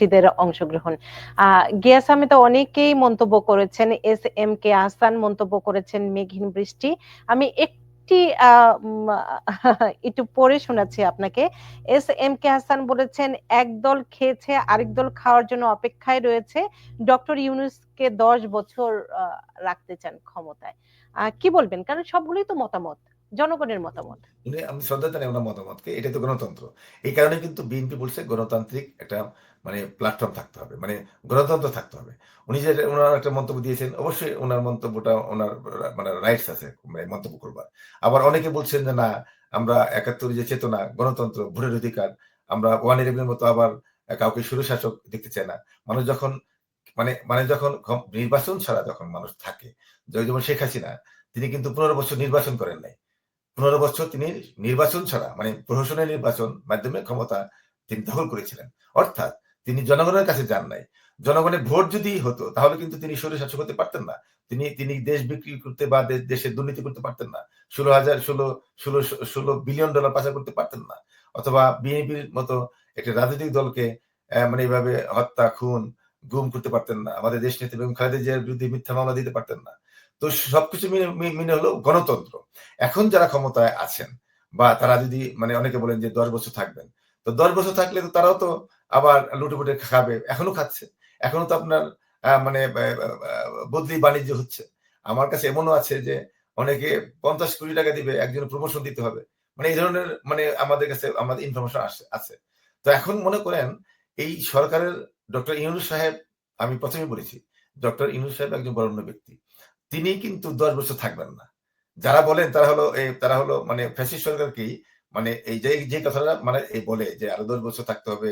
শিক্ষার্থীদের অংশগ্রহণ। গিয়াস আহমেদ অনেকেই মন্তব্য করেছেন, এস এম কে আহসান মন্তব্য করেছেন মেঘহীন বৃষ্টি। আমি একটি একটু পড়ে শোনাচ্ছি আপনাকে। এস এম কে হাসান বলেছেন, এক দল খেয়েছে, আরেক দল খাওয়ার জন্য অপেক্ষায় রয়েছে। ডক্টর ইউনুসকে দশ বছর রাখতে চান ক্ষমতায়। কি বলবেন? কারণ সবগুলোই তো মতামত। জনগণের মতামত। আমি শ্রদ্ধা জানাই ওনার মতামতকে, এটা তো গণতন্ত্র। এই কারণে কিন্তু বিএনপি বলছে গণতান্ত্রিক একটা মানে প্ল্যাটফর্ম থাকতে হবে মানে গণতন্ত্র থাকতে হবে। উনি যে ওনার একটা মন্তব্য দিয়েছেন, অবশ্যই ওনার মন্তব্যটা, ওনার মানে রাইটস আছে মানে মন্তব্য করবার। আবার অনেকে বলছেন যে না, আমরা একাত্তর যে চেতনা, গণতন্ত্র, ভোটের অধিকার, আমরা ওয়ান ইলেভেনের মতো আবার কাউকে সুর শাসক দেখতে চাই না। মানুষ যখন মানে মানে যখন নির্বাচন ছাড়া যখন মানুষ থাকে, যেমন শেখ হাসিনা, তিনি কিন্তু পনেরো বছর নির্বাচন করেন নাই। পনেরো বছর তিনি নির্বাচন ছাড়া মানে প্রহসনের নির্বাচন মাধ্যমে ক্ষমতা তিনি দখল করেছিলেন। অর্থাৎ তিনি জনগণের কাছে যান নাই। জনগণের ভোট যদি হতো, তাহলে কিন্তু তিনি স্বৈর শাসক হতে পারতেন না। তিনি তিনি দেশ বিক্রি করতে বা দে- দেশের দুর্নীতি করতে পারতেন না। ষোলো হাজার, ষোলো ষোলো ষোলো বিলিয়ন ডলার পাচার করতে পারতেন না। অথবা বিএনপির মতো একটি রাজনৈতিক দলকে মানে এইভাবে হত্যা, খুন, গুম করতে পারতেন না। আমাদের দেশ নেত্রী বেগম খালেদা জিয়ার বিরুদ্ধে মিথ্যা মামলা দিতে পারতেন না। তো সবকিছু মিলে মিলে হলো গণতন্ত্র। এখন যারা ক্ষমতায় আছেন বা তারা যদি মানে অনেকে বলেন যে দশ বছর থাকবেন, তো দশ বছর থাকলে তো তারাও তো আবার লুটে খাবে, এখনও খাচ্ছে। এখনও তো আপনার মানে বদলি বাণিজ্য হচ্ছে। আমার কাছে এমনও আছে যে অনেকে পঞ্চাশ কোটি টাকা দিবে একজন প্রমোশন দিতে হবে। মানে এই ধরনের মানে আমাদের কাছে, আমাদের ইনফরমেশন আছে। তো এখন মনে করেন, এই সরকারের, ডক্টর ইউনুস সাহেব, আমি প্রথমে বলেছি, ডক্টর ইউনুস সাহেব একজন বরণ্য ব্যক্তি। তিনি কিন্তু দশ বছর থাকবেন না। যারা বলেন তারা হলো তারা হলো মানে ফ্যাসিস্ট সরকারকেই মানে এই যে যে কথাটা মানে এই বলে যে আরও দশ বছর থাকতে হবে,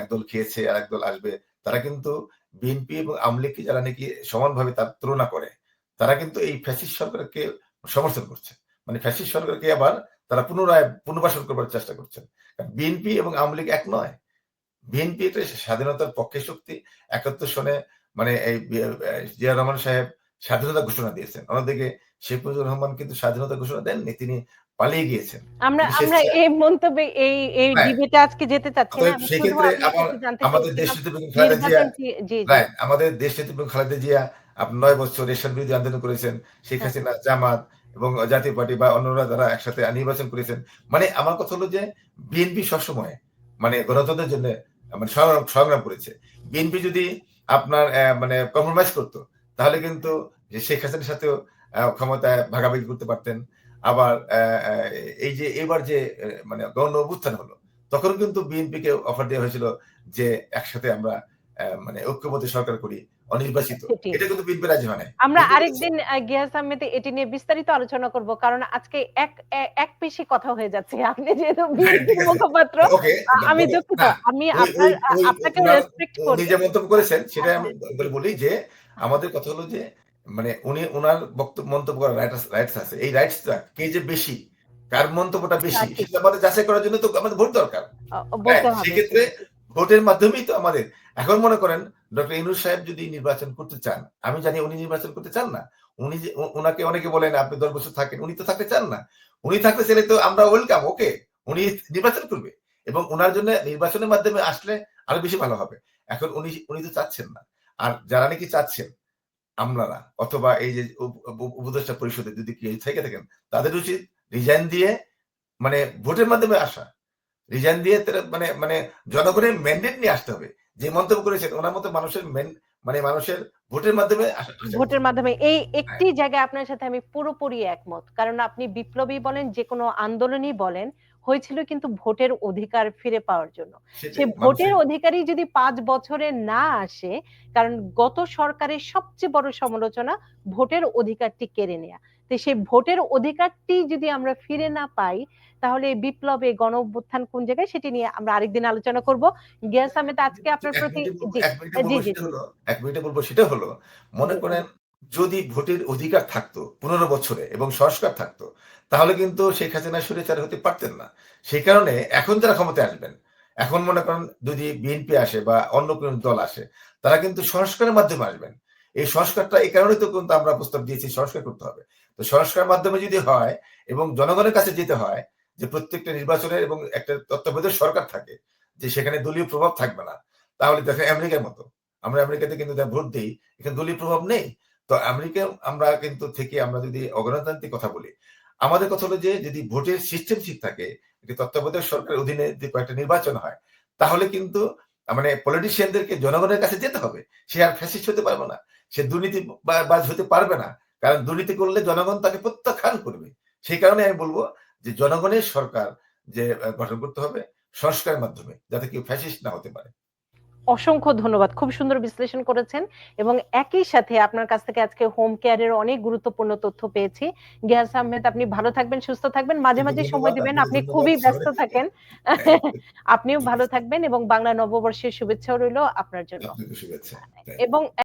একদল খেয়েছে আর একদল আসবে, তারা কিন্তু বিএনপি এবং আমলিগকে যারা নাকি সমানভাবে তার তুলনা করে, তারা কিন্তু এই ফ্যাসিস্ট সরকারকে সমর্থন করছে। মানে ফ্যাসিস্ট সরকারকে আবার তারা পুনরায় পুনর্বাসন করবার চেষ্টা করছেন। বিএনপি এবং আওয়ামী লীগ এক নয়। বিএনপি এটা স্বাধীনতার পক্ষে শক্তি। একাত্তর সনে মানে এই জিয়া রহমান সাহেব স্বাধীনতা ঘোষণা দিয়েছেন। অন্যদিকে শেখ মুজিবুর রহমান কিন্তু স্বাধীনতা ঘোষণা দেননি তিনি পালিয়ে গিয়েছেন। আমরা আমরা এই মন্তব্যে এই এই। ডিবেটে আজকে যেতে চাচ্ছি না সেক্ষেত্রে আমাদের দেশ বেগম খালেদা জিয়া রাইট আমাদের দেশ নেত্রী বেগম খালেদা জিয়া আপনি নয় বছর এরশাদ বিরোধী আন্দোলন করেছেন শেখ হ্যাঁ। হাসিনা জামাত এবং জাতীয় পার্টি বা অন্যরা যারা একসাথে নির্বাচন করেছেন। মানে আমার কথা হলো যে বিএনপি সবসময় মানে গণতন্ত্রের জন্য মানে সংগ্রাম সংগ্রাম করেছে। বিএনপি যদি আপনার মানে কম্প্রোমাইজ করতো তাহলে কিন্তু যে শেখ হাসিনার সাথেও আহ, ক্ষমতায় ভাগাভাগি করতে পারতেন। আবার এই যে এবার যে মানে গণ অভ্যুত্থান হলো তখন কিন্তু বিএনপিকে অফার দেওয়া হয়েছিল যে একসাথে আমরা মানে ঐক্যবদ্ধ সরকার করি অনির্বাচিত। এটা কিন্তু বিএনপি রাজি হয় আমরা আরেকদিন গিয়াস আহমেদ এটি নিয়ে বিস্তারিত আলোচনা করব কারণ আজকে এক এক পেশি কথা হয়ে যাচ্ছে। আপনি যেহেতু বিএনপি মুখপাত্র আমি দুঃখিত। আমি আপনার আপনাকে রেসপেক্ট করি যে মন্তব্য করেছেন সেটা আমি বলি যে আমাদের কথা হলো যে মানে উনি ওনার বক্তব্য মন্তব্য করার রাইটস আছে এই রাইটসটা কে যে বেশি কার মন্তব্যটা বেশি সেটা আমাদের যাচাই করার জন্য তো আমাদের ভোট দরকার। হ্যাঁ, সেক্ষেত্রে ভোটের মাধ্যমেই তো আমাদের। এখন মনে করেন ডক্টর ইনুস সাহেব যদি নির্বাচন করতে চান আমি জানি উনি নির্বাচন করতে চান না। উনি যে উনাকে অনেকে বলেন আপনি দশ বছর থাকেন। উনি তো থাকতে চান না। উনি থাকতে চাইলে তো আমরা ওয়েলকাম ওকে উনি নির্বাচন করবে। এবং ওনার জন্য নির্বাচনের মাধ্যমে আসলে আরও বেশি ভালো হবে। এখন উনি উনি তো চাচ্ছেন না। আর যারা নাকি চাচ্ছেন আমলারা অথবা এই যে উপ- উপ- উপদেষ্টা পরিষদে যদি কেউ থেকে থাকেন তাদের উচিত রিজাইন দিয়ে মানে ভোটের মাধ্যমে আসা। রিজাইন দিয়ে মানে মানে জনগণের ম্যান্ডেট নিয়ে আসতে হবে। যে মন্তব্য করেছেন ওনার মতো মানুষের মেন- মানে মানুষের ভোটের মাধ্যমে ভোটের মাধ্যমে। এই একটি হ্যাঁ। জায়গায় আপনার সাথে আমি পুরোপুরি একমত। কারণ আপনি বিপ্লবী বলেন যে কোনো আন্দোলনই বলেন হয়েছিল কিন্তু ভোটের অধিকার ফিরে পাওয়ার জন্য। সে ভোটের মানুষের- অধিকারী যদি পাঁচ বছরে না আসে কারণ গত সরকারের সবচেয়ে বড় সমালোচনা ভোটের অধিকারটি কেড়ে নেয়া। তো সেই ভোটের অধিকারটি যদি আমরা ফিরে না পাই তাহলে এই বিপ্লবে গণ অভ্যুত্থান কোন জায়গায় সেটি নিয়ে আমরা আরেকদিন আলোচনা করব। গিয়াস আহমেদ আজকে আপনার প্রতি জি জি, এক মিনিটে বলব সেটা হলো মনে করেন যদি ভোটের অধিকার থাকতো পনেরো বছরে এবং সংস্কার থাকতো তাহলে কিন্তু শেখ হাসিনা সুরেচার হতে পারতেন না সেই কারণে এখন যারা ক্ষমতায় আসবেন এখন মনে করেন যদি বিএনপি আসে বা অন্য কোন দল আসে তারা কিন্তু সংস্কারের মাধ্যমে আসবেন এই সংস্কারটা এই কারণে তো কিন্তু আমরা প্রস্তাব দিয়েছি সংস্কার করতে হবে তো সংস্কার মাধ্যমে যদি হয় এবং জনগণের কাছে যেতে হয় যে প্রত্যেকটা নির্বাচনের এবং একটা তত্ত্বাবধায়ক সরকার থাকে যে সেখানে দলীয় প্রভাব থাকবে না তাহলে দেখেন আমেরিকার মতো। আমরা আমেরিকাতে কিন্তু ভোট দেই, এখানে দলীয় প্রভাব নেই। তো আমেরিকায় আমরা কিন্তু থেকে আমরা যদি অগণতান্ত্রিক কথা বলি, আমাদের কথা হলো যে যদি ভোটের সিস্টেম ঠিক থাকে, তত্ত্বাবধায়ক সরকারের অধীনে যদি কয়েকটা নির্বাচন হয়, তাহলে কিন্তু মানে পলিটিশিয়ানদেরকে জনগণের কাছে যেতে হবে। সে আর ফ্যাসিস্ট হতে পারবে না। সে দুর্নীতি বাজ হতে পারবে না। কারণ দুর্নীতি করলে জনগণ তাকে প্রত্যাখ্যান করবে। সেই কারণে আমি বলব যে জনগণের সরকার যে গঠন করতে হবে সংস্কারের মাধ্যমে যাতে কেউ ফ্যাসিস্ট না হতে পারে। অসংখ্য ধন্যবাদ। খুব সুন্দর বিশ্লেষণ করেছেন এবং একই সাথে আপনার কাছ থেকে আজকে হোম কেয়ারের অনেক গুরুত্বপূর্ণ তথ্য পেয়েছি। গিয়াস আহমেদ আপনি ভালো থাকবেন, সুস্থ থাকবেন। মাঝে, মাঝে সময় দিবেন। আপনি খুবই ব্যস্ত থাকেন। আপনিও ভালো থাকবেন এবং বাংলা নববর্ষের শুভেচ্ছাও রইল আপনার জন্য। এবং